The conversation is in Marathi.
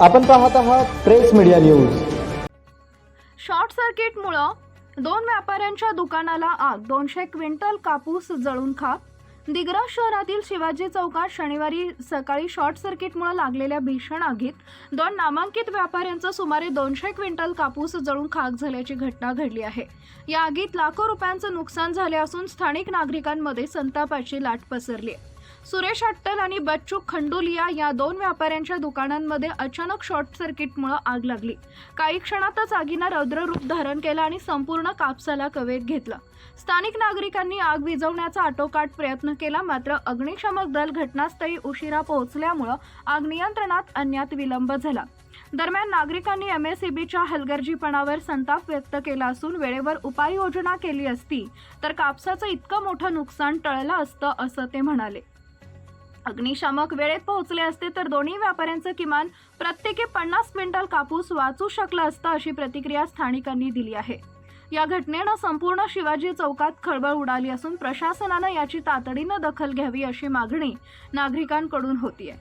आपण पाहत आहात प्रेस मीडिया न्यूज. शॉर्ट सर्किटमुळं दोन व्यापाऱ्यांच्या दुकानाला आग दोनशे क्विंटल कापूस जळून खाक. दिग्रस शहरातील शिवाजी चौकात शनिवारी सकाळी शॉर्ट सर्किटमुळे लागलेल्या भीषण आगीत दोन नामांकित व्यापाऱ्यांचा सुमारे दोनशे क्विंटल कापूस जळून खाक झाल्याची घटना घडली आहे. या आगीत लाखो रुपयांचं नुकसान झाले असून स्थानिक नागरिकांमध्ये संतापाची लाट पसरली आहे. सुरेश अट्टल आणि बच्चू खंडुलिया या दोन व्यापाऱ्यांच्या दुकानांमध्ये अचानक शॉर्ट सर्किटमुळे आग लागली. काही क्षणातच आगीनं रौद्ररूप धारण केलं आणि संपूर्ण कापसाला कवेत घेतलं. स्थानिक नागरिकांनी आग विझवण्याचा आटोकाट प्रयत्न केला मात्र अग्निशमक दल घटनास्थळी उशिरा पोहोचल्यामुळं आग नियंत्रणात आणण्यात विलंब झाला. दरम्यान नागरिकांनी एमएसईबीच्या हलगर्जीपणावर संताप व्यक्त केला असून वेळेवर उपाययोजना केली असती तर कापसाचं इतकं मोठं नुकसान टळलं असतं असं ते म्हणाले. अग्निशामक वेळेत पोहोचले असते तर दोन्ही व्यापाऱ्यांचं किमान प्रत्येकी पन्नास क्विंटल कापूस वाचू शकलं असतं अशी प्रतिक्रिया स्थानिकांनी दिली आहे. या घटनेनं संपूर्ण शिवाजी चौकात खळबळ उडाली असून प्रशासनानं याची तातडीनं दखल घ्यावी अशी मागणी नागरिकांकडून होतीये.